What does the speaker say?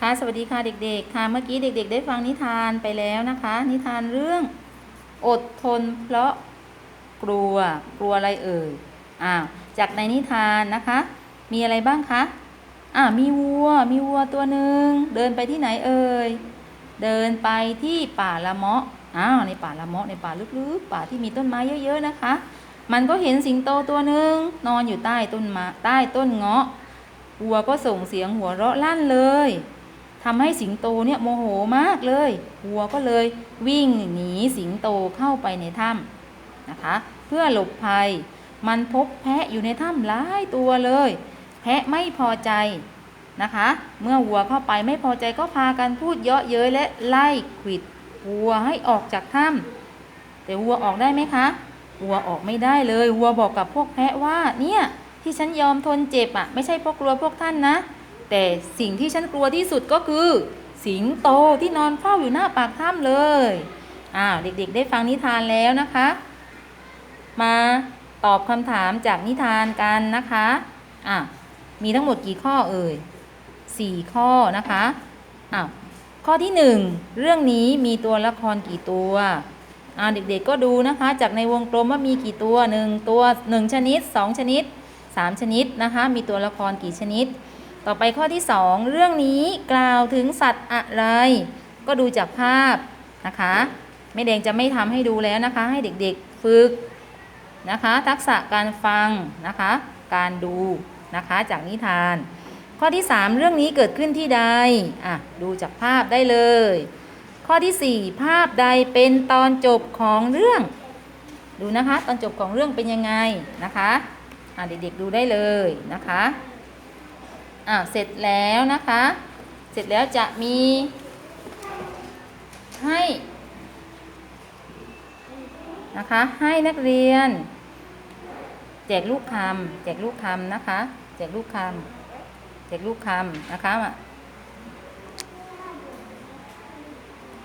ค่ะสวัสดีค่ะเด็ก ๆ ค่ะเมื่อกี้เด็ก ๆ ได้ฟังนิทานไปแล้วนะคะ นิทานเรื่อง อดทนเพราะกลัวกลัวอะไรเอ่ยอ้าวจากในนิทานนะคะ มีอะไรบ้างคะอ่ามีวัวมีวัวตัวหนึ่งเดินไปที่ไหนเอ่ยเดินไปที่ป่าละเมาะอ้าวในป่าละเมาะในป่าลึกๆ ป่าที่มีต้นไม้เยอะ ๆ นะคะ มันก็เห็นสิงโตตัวหนึ่งนอนอยู่ใต้ต้นมะใต้ต้นเงาะ วัวก็ส่งเสียงหัวเราะลั่นเลยทำให้สิงโตเนี่ยโมโหมากเลย วัวก็เลยวิ่งหนีสิงโตเข้าไปในถ้ำนะคะ เพื่อหลบภัย มันพบแพะอยู่ในถ้ำหลายตัวเลย แพะไม่พอใจนะคะ เมื่อวัวเข้าไปไม่พอใจก็พากันพูดเยาะเย้ยและไล่ขวิดวัวให้ออกจากถ้ำแต่วัวออกได้ไหมคะวัวออกไม่ได้เลยวัวบอกกับพวกแพะว่าเนี่ย ที่ฉันยอมทนเจ็บอะ ไม่ใช่เพราะกลัวพวกท่านนะ แต่สิ่งที่ฉันกลัวที่สุดก็คือ สิงโตที่นอนเฝ้าอยู่หน้าปากถ้ำเลยอ้าวเด็กๆ ได้ฟังนิทานแล้วนะคะ มาตอบคำถามจากนิทานกันนะคะอะมีทั้งหมดกี่ข้อเอ่ยสี่ข้อนะคะอ้าวข้อที่หนึ่งเรื่องนี้มีตัวละครกี่ตัวอ่าเด็กๆก็ดูนะคะ จากในวงกลมว่ามีกี่ตัวหนึ่งตัวหนึ่งชนิดสองชนิด สามชนิดนะคะ มีตัวละครกี่ชนิด ต่อไปข้อที่ 2 เรื่องนี้กล่าวถึงสัตว์อะไร ก็ดูจากภาพนะคะแม่แดงจะไม่ทำให้ดูแล้วนะคะ ให้เด็กๆฝึกนะคะ ทักษะการฟังนะคะ การดูนะคะจากนิทาน ข้อที่ 3 เรื่องนี้เกิดขึ้นที่ใดอะดูจากภาพได้เลย ข้อที่ 4 ภาพใดเป็นตอนจบของเรื่อง ดูนะคะ ตอนจบของเรื่องเป็นยังไงนะคะ อะเด็กๆดูได้เลยนะคะอ่าเสร็จแล้วนะคะ เสร็จแล้วจะมีให้นะคะให้นักเรียน แจกลูกคำแจกลูกคำนะคะ แจกลูกคำแจกลูกคำนะคะ